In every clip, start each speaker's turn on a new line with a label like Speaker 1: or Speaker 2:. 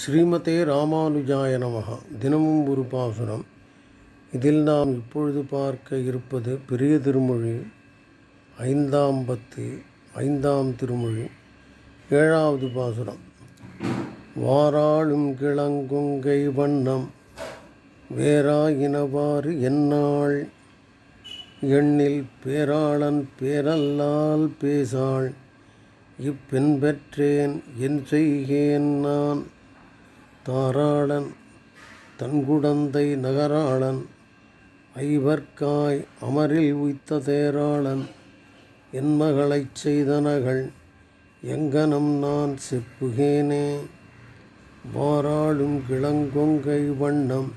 Speaker 1: ஸ்ரீமதே ராமானுஜாய நமகா. தினமும் ஒரு பாசுரம். இதில் நாம் இப்பொழுது பார்க்க இருப்பது பெரிய திருமொழி ஐந்தாம் பத்து ஐந்தாம் திருமொழி ஏழாவது பாசுரம். வாராளும் கிளங்குங்கை வண்ணம் வேறாயினவாறு என்னாள் எண்ணில் பேராளன் பேரல்லால் பேசாள் இப்பெண் பெற்றேன் என் செய்கேன் நான். தாராளன் தன்குடந்தை நகராளன் ஐவர்க்காய் அமரில் உய்த்த தேராளன் என் மகளைச் செய்தனகள் எங்கனம் நான் செப்புகேனே. வாராளும் கிளங்கொங்கை வண்ணம்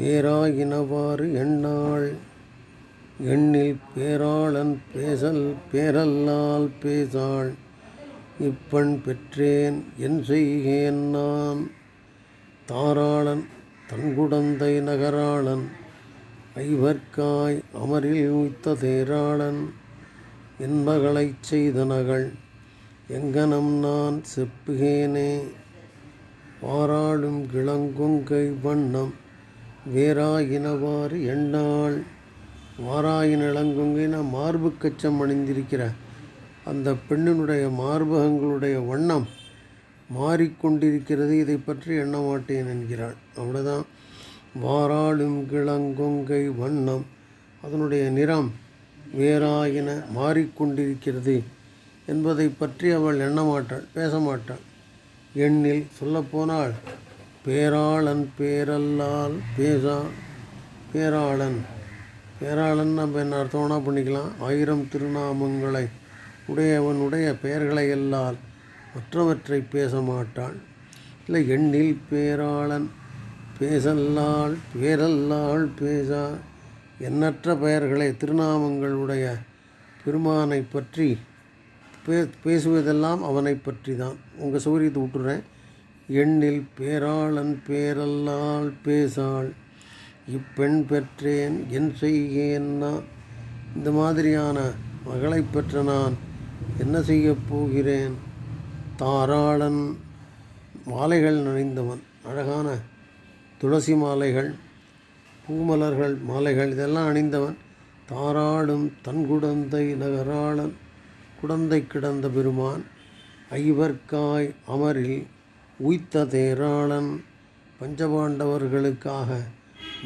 Speaker 1: வேறாயினவாறு எண்ணாள் எண்ணில் பேராளன் பேசல் பேரல்லால் பேசாள். இப்பண் பெற்றேன் என் செய்கேன் நான். தாராளன் தன்குடந்தை நகராளன் ஐவர்க்காய் அமரில் உய்த்த தேராளன் என்பகளைச் செய்த நகல் எங்கனம் நான் செப்புகேனே. பாராளும் கிளங்குங்கை வண்ணம் வேறாயினவாறு எண்ணாள். வாராயின் இளங்குங்கின மார்பு கச்சம் அணிந்திருக்கிற அந்த பெண்ணினுடைய மார்பகங்களுடைய வண்ணம் மாறிக்கொண்டிருக்கிறது. இதை பற்றி எண்ண மாட்டேன் என்கிறாள். அவ்வளோதான் வாராளும் கிளங்கொங்கை வண்ணம். அதனுடைய நிறம் வேறாயின மாறிக்கொண்டிருக்கிறது என்பதை பற்றி அவள் எண்ணமாட்டாள் பேச மாட்டாள் எண்ணில் சொல்லப்போனால் பேராளன் பேரல்லால் பேசா பேராளன். பேராளன் நம்ம என்ன அர்த்தம்னா பண்ணிக்கலாம். ஆயிரம் திருநாமங்களை உடையவனுடைய பெயர்களை எல்லால் மற்றவற்றை பேச மாட்டாள் இல்லை எண்ணில் பேராளன் பேசல்லாள் பேரல்லாள் பேசா. எண்ணற்ற பெயர்களை திருநாமங்களுடைய பெருமானை பற்றி பே பேசுவதெல்லாம் அவனை பற்றி தான் உங்கள் சௌரியத்தை விட்டுறேன் எண்ணில் பேராளன் பேரல்லாள் பேசாள். இப்பெண் பெற்றேன் என் செய்கேன்னா. இந்த மாதிரியான மகளை பெற்ற நான் என்ன செய்யப் போகிறேன்? தாராளன் மாலைகள் நிறைந்தவன். அழகான துளசி மாலைகள் பூமலர்கள் மாலைகள் இதெல்லாம் அணிந்தவன். தாராளும் தன்குடந்தை நகராளன் குடந்தை கிடந்த பெருமான். ஐவர்க்காய் அமரில் உய்த்த தேராளன். பஞ்சபாண்டவர்களுக்காக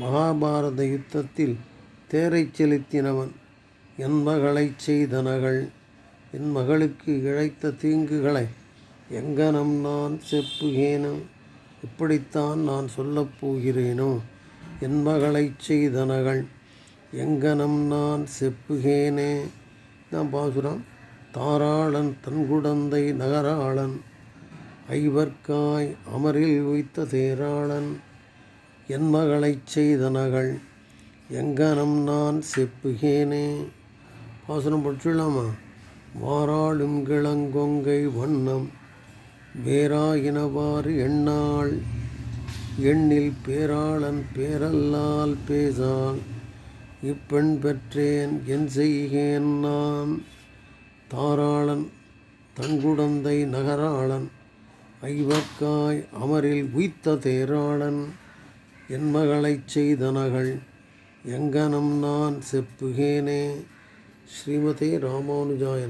Speaker 1: மகாபாரத யுத்தத்தில் தேரை செலுத்தினவன். என் மகளைச் செய்தனகள் என் மகளுக்கு இழைத்த தீங்குகளை எங்கனம் நான் செப்புகேனோ இப்படித்தான் நான் சொல்லப் போகிறேனோ? என் மகளைச் செய்தனகள் எங்கனம் நான் செப்புகேனே? தான் பாசுரம். தாராளன் தன்குடந்தை நகராளன் ஐவர்க்காய் அமரில் உய்த்த தேராளன் என் மகளைச் செய்தனகள் எங்கனம் நான் செப்புகேனே? பாசுரம் படிச்சுடலாமா? வாராளும் கிளங்கொங்கை வண்ணம் வேறாயினவாறு எண்ணாள். எண்ணில் பேராளன் பேரல்லால் பேசாள் இப்பெண் பெற்றேன் என் செய்கேன் நான். தாராளன் தன்குடந்தை நகராளன். ஐவக்காய் அமரில் உய்த்த தேராளன். என் மகளைச் செய்தனகள் எங்கனம் நான் செப்புகேனே. ஸ்ரீமதே ராமானுஜாய